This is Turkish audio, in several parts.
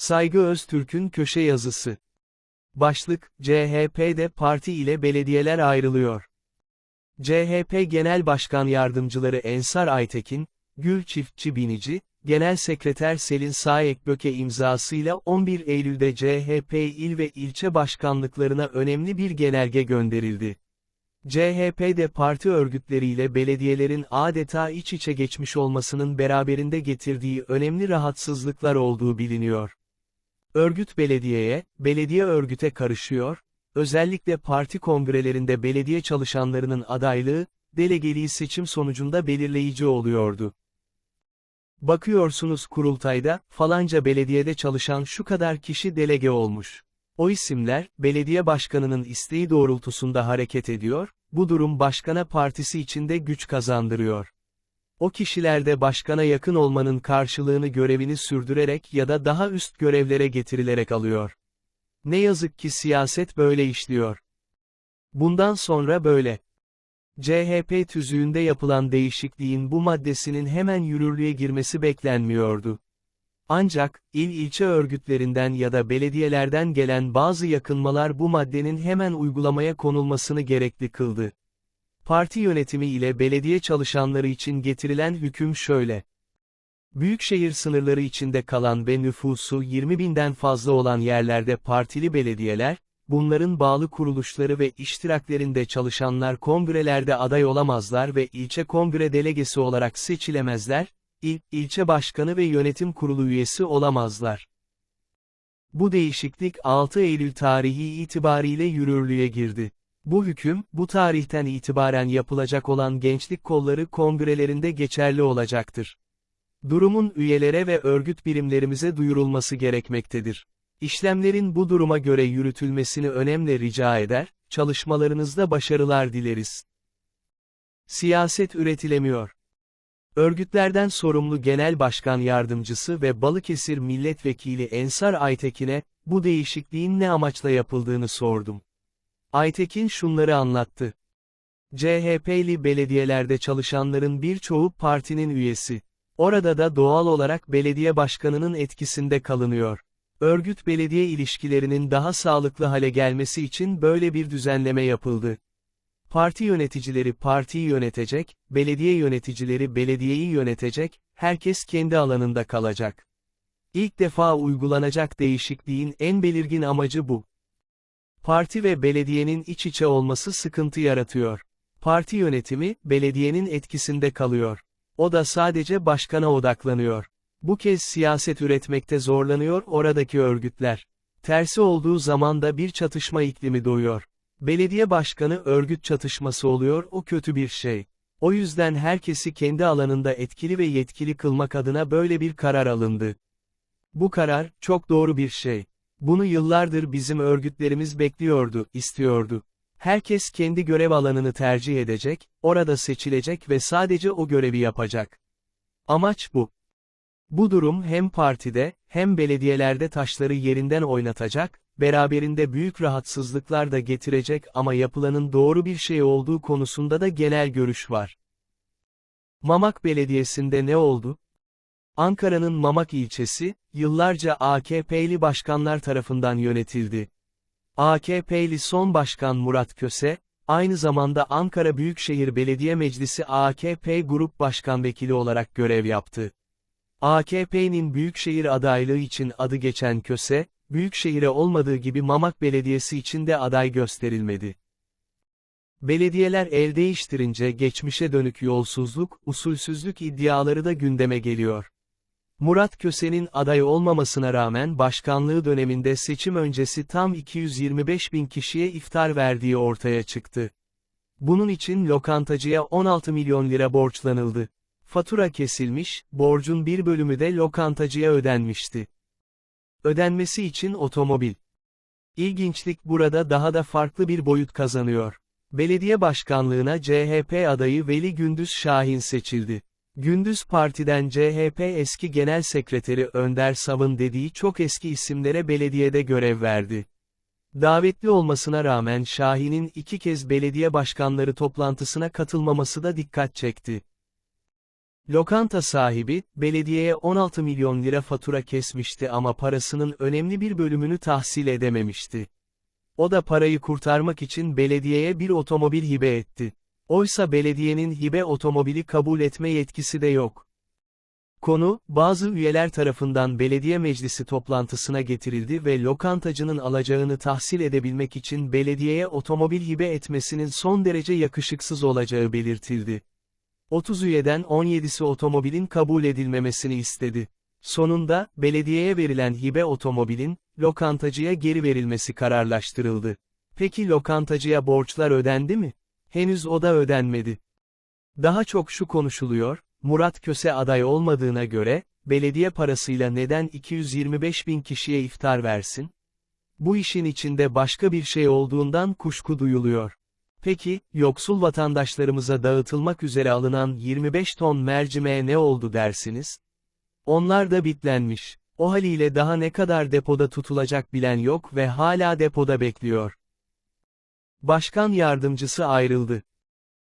Saygı Öztürk'ün köşe yazısı. Başlık, CHP'de parti ile belediyeler ayrılıyor. CHP Genel Başkan Yardımcıları Ensar Aytekin, Gül Çiftçi Binici, Genel Sekreter Selin Saekböke imzasıyla 11 Eylül'de CHP il ve ilçe başkanlıklarına önemli bir genelge gönderildi. CHP'de parti örgütleriyle belediyelerin adeta iç içe geçmiş olmasının beraberinde getirdiği önemli rahatsızlıklar olduğu biliniyor. Örgüt belediyeye, belediye örgüte karışıyor, özellikle parti kongrelerinde belediye çalışanlarının adaylığı, delegeliği seçim sonucunda belirleyici oluyordu. Bakıyorsunuz kurultayda, falanca belediyede çalışan şu kadar kişi delege olmuş. O isimler, belediye başkanının isteği doğrultusunda hareket ediyor, bu durum başkana partisi içinde güç kazandırıyor. O kişiler de başkana yakın olmanın karşılığını görevini sürdürerek ya da daha üst görevlere getirilerek alıyor. Ne yazık ki siyaset böyle işliyor. Bundan sonra böyle. CHP tüzüğünde yapılan değişikliğin bu maddesinin hemen yürürlüğe girmesi beklenmiyordu. Ancak, il ilçe örgütlerinden ya da belediyelerden gelen bazı yakınmalar bu maddenin hemen uygulamaya konulmasını gerekli kıldı. Parti yönetimi ile belediye çalışanları için getirilen hüküm şöyle. Büyükşehir sınırları içinde kalan ve nüfusu 20 binden fazla olan yerlerde partili belediyeler, bunların bağlı kuruluşları ve iştiraklerinde çalışanlar kongrelerde aday olamazlar ve ilçe kongre delegesi olarak seçilemezler, il, ilçe başkanı ve yönetim kurulu üyesi olamazlar. Bu değişiklik 6 Eylül tarihi itibariyle yürürlüğe girdi. Bu hüküm, bu tarihten itibaren yapılacak olan gençlik kolları kongrelerinde geçerli olacaktır. Durumun üyelere ve örgüt birimlerimize duyurulması gerekmektedir. İşlemlerin bu duruma göre yürütülmesini önemli rica eder, çalışmalarınızda başarılar dileriz. Siyaset üretilemiyor. Örgütlerden sorumlu Genel Başkan Yardımcısı ve Balıkesir Milletvekili Ensar Aytekin'e, bu değişikliğin ne amaçla yapıldığını sordum. Aytekin şunları anlattı. CHP'li belediyelerde çalışanların birçoğu partinin üyesi. Orada da doğal olarak belediye başkanının etkisinde kalınıyor. Örgüt belediye ilişkilerinin daha sağlıklı hale gelmesi için böyle bir düzenleme yapıldı. Parti yöneticileri partiyi yönetecek, belediye yöneticileri belediyeyi yönetecek, herkes kendi alanında kalacak. İlk defa uygulanacak değişikliğin en belirgin amacı bu. Parti ve belediyenin iç içe olması sıkıntı yaratıyor. Parti yönetimi, belediyenin etkisinde kalıyor. O da sadece başkana odaklanıyor. Bu kez siyaset üretmekte zorlanıyor oradaki örgütler. Tersi olduğu zaman da bir çatışma iklimi doğuyor. Belediye başkanı örgüt çatışması oluyor o kötü bir şey. O yüzden herkesi kendi alanında etkili ve yetkili kılmak adına böyle bir karar alındı. Bu karar, çok doğru bir şey. Bunu yıllardır bizim örgütlerimiz bekliyordu, istiyordu. Herkes kendi görev alanını tercih edecek, orada seçilecek ve sadece o görevi yapacak. Amaç bu. Bu durum hem partide, hem belediyelerde taşları yerinden oynatacak, beraberinde büyük rahatsızlıklar da getirecek ama yapılanın doğru bir şey olduğu konusunda da genel görüş var. Mamak Belediyesi'nde ne oldu? Ankara'nın Mamak ilçesi, yıllarca AKP'li başkanlar tarafından yönetildi. AKP'li son başkan Murat Köse, aynı zamanda Ankara Büyükşehir Belediye Meclisi AKP Grup Başkan Vekili olarak görev yaptı. AKP'nin Büyükşehir adaylığı için adı geçen Köse, Büyükşehir'e olmadığı gibi Mamak Belediyesi için de aday gösterilmedi. Belediyeler el değiştirince geçmişe dönük yolsuzluk, usulsüzlük iddiaları da gündeme geliyor. Murat Köse'nin aday olmamasına rağmen başkanlığı döneminde seçim öncesi tam 225 bin kişiye iftar verdiği ortaya çıktı. Bunun için lokantacıya 16 milyon lira borçlanıldı. Fatura kesilmiş, borcun bir bölümü de lokantacıya ödenmişti. Ödenmesi için otomobil. İlginçlik burada daha da farklı bir boyut kazanıyor. Belediye başkanlığına CHP adayı Veli Gündüz Şahin seçildi. Gündüz partiden CHP eski genel sekreteri Önder Sav'ın dediği çok eski isimlere belediyede görev verdi. Davetli olmasına rağmen Şahin'in iki kez belediye başkanları toplantısına katılmaması da dikkat çekti. Lokanta sahibi, belediyeye 16 milyon lira fatura kesmişti ama parasının önemli bir bölümünü tahsil edememişti. O da parayı kurtarmak için belediyeye bir otomobil hibe etti. Oysa belediyenin hibe otomobili kabul etme yetkisi de yok. Konu, bazı üyeler tarafından belediye meclisi toplantısına getirildi ve lokantacının alacağını tahsil edebilmek için belediyeye otomobil hibe etmesinin son derece yakışıksız olacağı belirtildi. 30 üyeden 17'si otomobilin kabul edilmemesini istedi. Sonunda, belediyeye verilen hibe otomobilin, lokantacıya geri verilmesi kararlaştırıldı. Peki lokantacıya borçlar ödendi mi? Henüz o da ödenmedi. Daha çok şu konuşuluyor, Murat Köse aday olmadığına göre, belediye parasıyla neden 225 bin kişiye iftar versin? Bu işin içinde başka bir şey olduğundan kuşku duyuluyor. Peki, yoksul vatandaşlarımıza dağıtılmak üzere alınan 25 ton mercimeğe ne oldu dersiniz? Onlar da bitlenmiş. O haliyle daha ne kadar depoda tutulacak bilen yok ve hala depoda bekliyor. Başkan yardımcısı ayrıldı.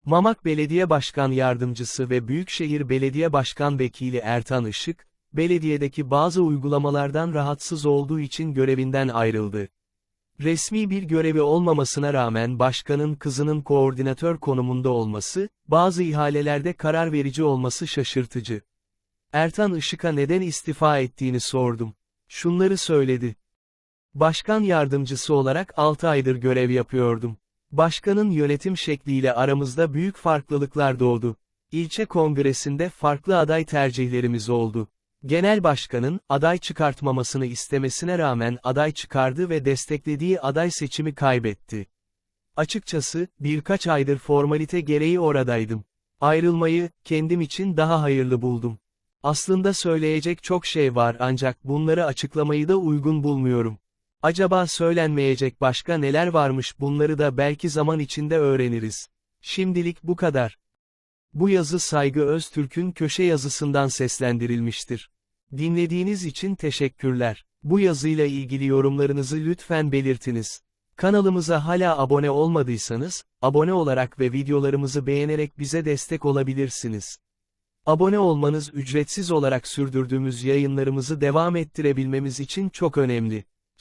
Mamak Belediye Başkan Yardımcısı ve Büyükşehir Belediye Başkan Vekili Ertan Işık, belediyedeki bazı uygulamalardan rahatsız olduğu için görevinden ayrıldı. Resmi bir görevi olmamasına rağmen başkanın kızının koordinatör konumunda olması, bazı ihalelerde karar verici olması şaşırtıcı. Ertan Işık'a neden istifa ettiğini sordum. Şunları söyledi. Başkan yardımcısı olarak 6 aydır görev yapıyordum. Başkanın yönetim şekliyle aramızda büyük farklılıklar doğdu. İlçe kongresinde farklı aday tercihlerimiz oldu. Genel başkanın, aday çıkartmamasını istemesine rağmen aday çıkardı ve desteklediği aday seçimi kaybetti. Açıkçası, birkaç aydır formalite gereği oradaydım. Ayrılmayı, kendim için daha hayırlı buldum. Aslında söyleyecek çok şey var ancak bunları açıklamayı da uygun bulmuyorum. Acaba söylenmeyecek başka neler varmış bunları da belki zaman içinde öğreniriz. Şimdilik bu kadar. Bu yazı Saygı Öztürk'ün köşe yazısından seslendirilmiştir. Dinlediğiniz için teşekkürler. Bu yazıyla ilgili yorumlarınızı lütfen belirtiniz. Kanalımıza hala abone olmadıysanız, abone olarak ve videolarımızı beğenerek bize destek olabilirsiniz. Abone olmanız ücretsiz olarak sürdürdüğümüz yayınlarımızı devam ettirebilmemiz için çok önemli.